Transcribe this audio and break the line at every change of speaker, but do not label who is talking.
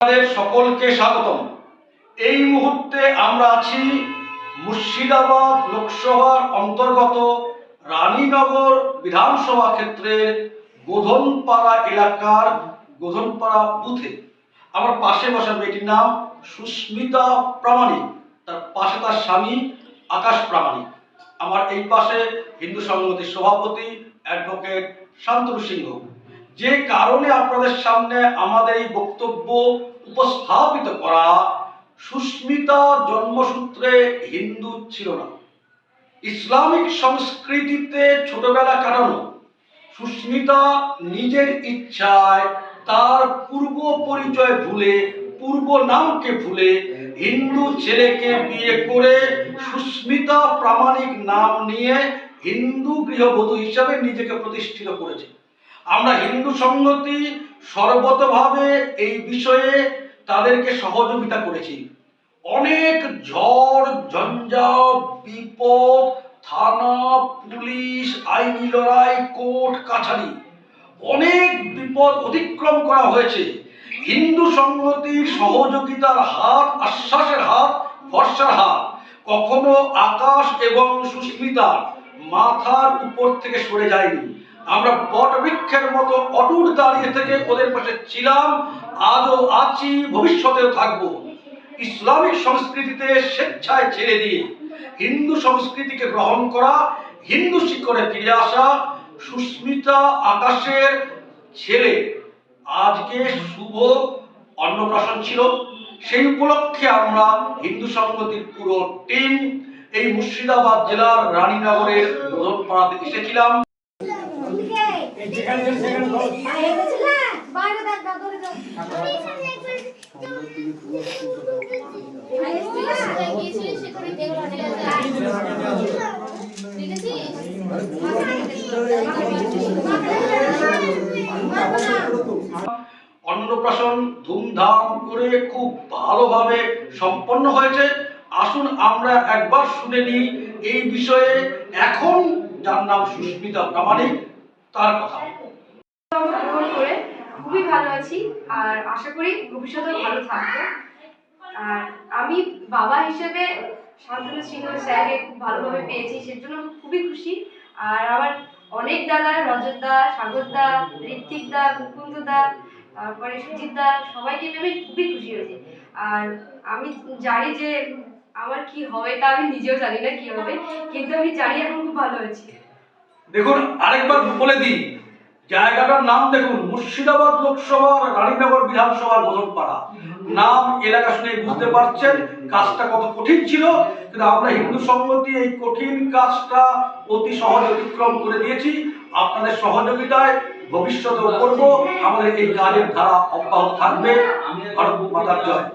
আপনাদের সকলকে স্বাগতম। এই মুহূর্তে আমরা আছি মুর্শিদাবাদ লোকসভার অন্তর্গত রানীনগর বিধানসভা ক্ষেত্রের গোধনপাড়া এলাকার গোধনপাড়া বুথে। আমার পাশে বসা মেয়েটির নাম সুস্মিতা প্রামাণিক, তার পাশে তার স্বামী আকাশ প্রামাণিক। আমার এই পাশে হিন্দু সংগতির সভাপতি অ্যাডভোকেট শান্তনু সিংহ। যে কারণে আপনাদের সামনে আমাদের এই বক্তব্য উপস্থাপিত করা সুস্মিতা জন্মসূত্রে হিন্দু ছিল না। ইসলামিক সংস্কৃতিতে ছোটবেলা কাটানো সুস্মিতা নিজের ইচ্ছায় তার পূর্ব পরিচয় ভুলে, পূর্ব নামকে ভুলে হিন্দু ছেলেকে বিয়ে করে সুস্মিতা প্রামাণিক নাম নিয়ে হিন্দু গৃহবধূ হিসাবে নিজেকে প্রতিষ্ঠিত করেছে। আমরা হিন্দু সংগতি সর্বতভাবে এই বিষয়ে তাদেরকে সহযোগিতা করেছি। অনেক ঝড় ঝঞ্ঝা বিপদ, থানা, পুলিশ, আইনি লড়াই, কোর্ট, কাছারি, অনেক বিপদ অতিক্রম করা হয়েছে। হিন্দু সংগতির সহযোগিতার হাত, আশ্বাসের হাত, ভরসার হাত, কখনো আকাশ এবং সুস্মিতা মাথার উপর থেকে সরে যায়নি। আমরা বটবৃক্ষের মতো অটুট দাঁড়িয়ে থেকে ওদের পাশে ছিলাম, আজও আছি, ভবিষ্যতেও থাকব। ইসলামিক সংস্কৃতিতে স্বেচ্ছায় ছেড়ে দিয়ে হিন্দু সংস্কৃতিকে গ্রহণ করা, হিন্দু শিকড়ে ফিরে আসা সুস্মিতা আকাশের ছেলে। আজকে শুভ অন্নপ্রাশন ছিল। সেই উপলক্ষে আমরা হিন্দু সংগতির পুরো টিম এই মুর্শিদাবাদ জেলার রানীনগরের বোধনপাড়াতে এসেছিলাম।
বাইরে দেখ না ধরে যাও
অন্নপ্রাশন ধুমধাম করে খুব ভালোভাবে সম্পন্ন হয়েছে। আসুন আমরা একবার শুনে নিই এই বিষয়ে। এখন যার নাম সুস্মিতা প্রামাণিক। তার কথা।
খুবই ভালো আছি আর আশা করি ভবিষ্যতেও ভালো থাকব। আর আমি বাবা হিসেবে শান্তনু সিংহ স্যারকে খুব ভালোভাবে পেয়েছি, সেজন্য আমি খুবই খুশি। আর আমার অনেক দাদা রজত দা, সাগর দা, ঋত্বিক দা, মুকুন্দ দা, তারপরে সুজিত দা, সবাইকে আমি খুবই খুশি হয়েছি। আর আমি জানি যে আমার কি হবে তা আমি নিজেও জানি না কি হবে, কিন্তু আমি জানি এখন খুব ভালো আছি।
দেখুন, আরেকবার বলে দিই, জায়গাটার নাম দেখুন, মুর্শিদাবাদ লোকসভার রানীনগর বিধানসভার বোধনপাড়া নাম এলাকা শুনে বুঝতে পারছেন কাজটা কত কঠিন ছিল, কিন্তু আমরা হিন্দু সংগতি এই কঠিন কাজটা অতি সহজে অতিক্রম করে দিয়েছি। আপনাদের সহযোগিতায় ভবিষ্যতেও করব, আমাদের এই কাজের ধারা অব্যাহত থাকবে। ভারত মাতার জয়।